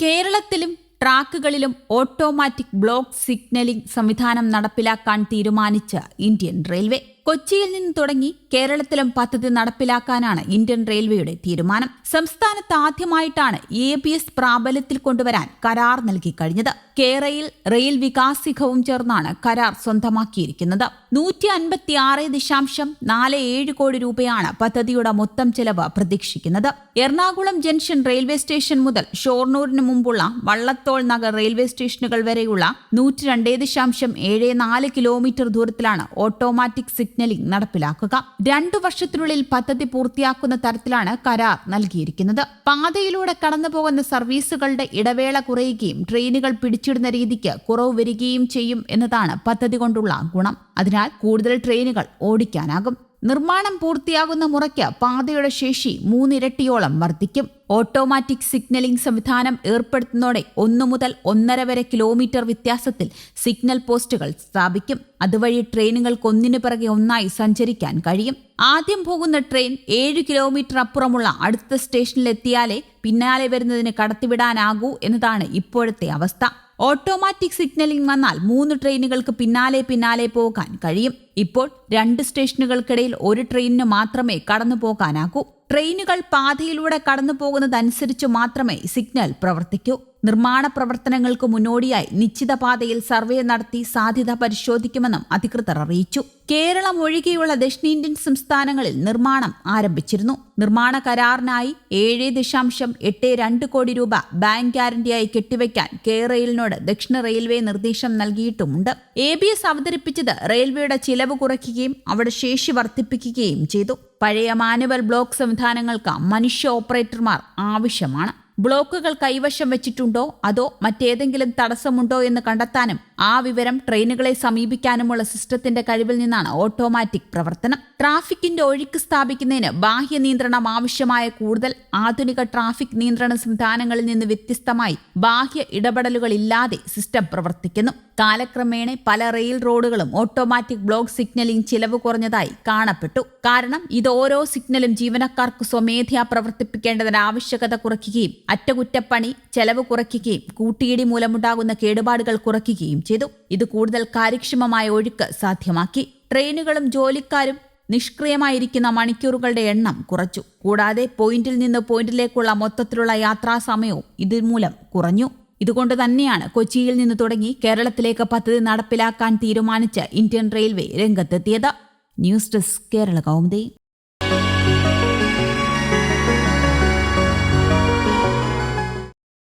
കേരളത്തിലും ട്രാക്കുകളിലും automatic block signalling സംവിധാനം നടപ്പിലാക്കാൻ തീരുമാനിച്ച ഇന്ത്യൻ റെയിൽവേ. കൊച്ചിയിൽ നിന്ന് തുടങ്ങി കേരളത്തിലും പദ്ധതി നടപ്പിലാക്കാനാണ് ഇന്ത്യൻ റെയിൽവേയുടെ തീരുമാനം. സംസ്ഥാനത്ത് ആദ്യമായിട്ടാണ് എ ബി എസ് പ്രാബല്യത്തിൽ കൊണ്ടുവരാൻ കരാർ നൽകി കഴിഞ്ഞത്. കേരയിൽ റെയിൽ വികാസികവും ചേർന്നാണ് കരാർ സ്വന്തമാക്കിയിരിക്കുന്നത്. നൂറ്റി അൻപത്തി ആറ് ദശാംശം നാല് ഏഴ് കോടി രൂപയാണ് പദ്ധതിയുടെ മൊത്തം ചെലവ് പ്രതീക്ഷിക്കുന്നത്. എറണാകുളം ജംഗ്ഷൻ റെയിൽവേ സ്റ്റേഷൻ മുതൽ ഷോർണൂരിന് മുമ്പുള്ള വള്ളത്തോൾ നഗർ റെയിൽവേ സ്റ്റേഷനുകൾ വരെയുള്ള നൂറ്റി രണ്ട് ദശാംശം ഏഴ് നാല് കിലോമീറ്റർ ദൂരത്തിലാണ് ഓട്ടോമാറ്റിക് സിഗ്നലിംഗ് നടപ്പിലാക്കുക. രണ്ടു വർഷത്തിനുള്ളിൽ പദ്ധതി പൂർത്തിയാക്കുന്ന തരത്തിലാണ് കരാർ നൽകിയിരിക്കുന്നത്. പാതയിലൂടെ കടന്നുപോകുന്ന സർവീസുകളുടെ ഇടവേള കുറയുകയും ട്രെയിനുകൾ പിടിച്ചിടുന്ന രീതിക്ക് കുറവ് വരികയും ചെയ്യും എന്നതാണ് പദ്ധതി കൊണ്ടുള്ള ഗുണം. അതിനാൽ കൂടുതൽ ട്രെയിനുകൾ ഓടിക്കാനാകും. നിർമ്മാണം പൂർത്തിയാകുന്ന മുറയ്ക്ക് പാതയുടെ ശേഷി മൂന്നിരട്ടിയോളം വർദ്ധിക്കും. ഓട്ടോമാറ്റിക് സിഗ്നലിംഗ് സംവിധാനം ഏർപ്പെടുത്തുന്നതോടെ ഒന്നു മുതൽ ഒന്നര വരെ കിലോമീറ്റർ വ്യത്യാസത്തിൽ സിഗ്നൽ പോസ്റ്റുകൾ സ്ഥാപിക്കും. അതുവഴി ട്രെയിനുകൾക്ക് ഒന്നിനു പിറകെ ഒന്നായി സഞ്ചരിക്കാൻ കഴിയും. ആദ്യം പോകുന്ന ട്രെയിൻ ഏഴ് കിലോമീറ്റർ അപ്പുറമുള്ള അടുത്ത സ്റ്റേഷനിലെത്തിയാലേ പിന്നാലെ വരുന്നതിന് കടത്തിവിടാനാകൂ എന്നതാണ് ഇപ്പോഴത്തെ അവസ്ഥ. ഓട്ടോമാറ്റിക് സിഗ്നലിംഗ് വന്നാൽ മൂന്ന് ട്രെയിനുകൾക്ക് പിന്നാലെ പിന്നാലെ പോകാൻ കഴിയും. ഇപ്പോൾ രണ്ട് സ്റ്റേഷനുകൾക്കിടയിൽ ഒരു ട്രെയിനിന് മാത്രമേ കടന്നു പോകാനാകൂ ട്രെയിനുകൾ പാതയിലൂടെ കടന്നു പോകുന്നതനുസരിച്ച് മാത്രമേ സിഗ്നൽ പ്രവർത്തിക്കൂ. നിർമ്മാണ പ്രവർത്തനങ്ങൾക്ക് മുന്നോടിയായി നിശ്ചിത പാതയിൽ സർവേ നടത്തി സാധ്യത പരിശോധിക്കുമെന്നും അധികൃതർ അറിയിച്ചു. കേരളം ഒഴികെയുള്ള ദക്ഷിണേന്ത്യൻ സംസ്ഥാനങ്ങളിൽ നിർമ്മാണം ആരംഭിച്ചിരുന്നു. നിർമ്മാണ കരാറിനായി ഏഴ് ദശാംശം എട്ട് രണ്ട് കോടി രൂപ ബാങ്ക് ഗ്യാരണ്ടിയായി കെട്ടിവയ്ക്കാൻ കെ റെയിലിനോട് ദക്ഷിണ റെയിൽവേ നിർദ്ദേശം നൽകിയിട്ടുമുണ്ട്. എ ബി എസ് അവതരിപ്പിച്ചത് റെയിൽവേയുടെ ചിലവ് കുറയ്ക്കുകയും അവിടെ ശേഷി വർദ്ധിപ്പിക്കുകയും ചെയ്തു. പഴയ മാനുവൽ ബ്ലോക്ക് സംവിധാനങ്ങൾക്ക് മനുഷ്യ ഓപ്പറേറ്റർമാർ ആവശ്യമാണ്. ബ്ലോക്കുകൾ കൈവശം വെച്ചിട്ടുണ്ടോ? അതോ മറ്റേതെങ്കിലും തടസ്സമുണ്ടോ എന്ന് കണ്ടെത്താനും ആ വിവരം ട്രെയിനുകളെ സമീപിക്കാനുമുള്ള സിസ്റ്റത്തിന്റെ കഴിവിൽ നിന്നാണ് ഓട്ടോമാറ്റിക് പ്രവർത്തനം. ട്രാഫിക്കിന്റെ ഒഴുക്ക് സ്ഥാപിക്കുന്നതിന് ബാഹ്യ നിയന്ത്രണം ആവശ്യമായ കൂടുതൽ ആധുനിക ട്രാഫിക് നിയന്ത്രണ സംവിധാനങ്ങളിൽ നിന്ന് വ്യത്യസ്തമായി ബാഹ്യ ഇടപെടലുകളില്ലാതെ സിസ്റ്റം പ്രവർത്തിക്കുന്നു. കാലക്രമേണ പല റെയിൽ റോഡുകളും ഓട്ടോമാറ്റിക് ബ്ലോക്ക് സിഗ്നലിംഗ് ചിലവ് കുറഞ്ഞതായി കാണപ്പെട്ടു. കാരണം ഇത് ഓരോ സിഗ്നലും ജീവനക്കാർക്ക് സ്വമേധയാ പ്രവർത്തിപ്പിക്കേണ്ടതിന്റെ ആവശ്യകത കുറയ്ക്കുകയും അറ്റകുറ്റപ്പണി ചെലവ് കുറയ്ക്കുകയും കൂട്ടിയിടി മൂലമുണ്ടാകുന്ന കേടുപാടുകൾ കുറയ്ക്കുകയും ചെയ്തു. ഇത് കൂടുതൽ കാര്യക്ഷമമായ ഒഴുക്ക് സാധ്യമാക്കി. ട്രെയിനുകളും ജോലിക്കാരും നിഷ്ക്രിയമായിരിക്കുന്ന മണിക്കൂറുകളുടെ എണ്ണം കുറച്ചു. കൂടാതെ പോയിന്റിൽ നിന്ന് പോയിന്റിലേക്കുള്ള മൊത്തത്തിലുള്ള യാത്രാസമയവും ഇതുമൂലം കുറഞ്ഞു. ഇതുകൊണ്ട് തന്നെയാണ് കൊച്ചിയിൽ നിന്ന് തുടങ്ങി കേരളത്തിലേക്ക് പദ്ധതി നടപ്പിലാക്കാൻ തീരുമാനിച്ച ഇന്ത്യൻ റെയിൽവേ രംഗത്തെത്തിയത്. News desk Kerala Kaumudi.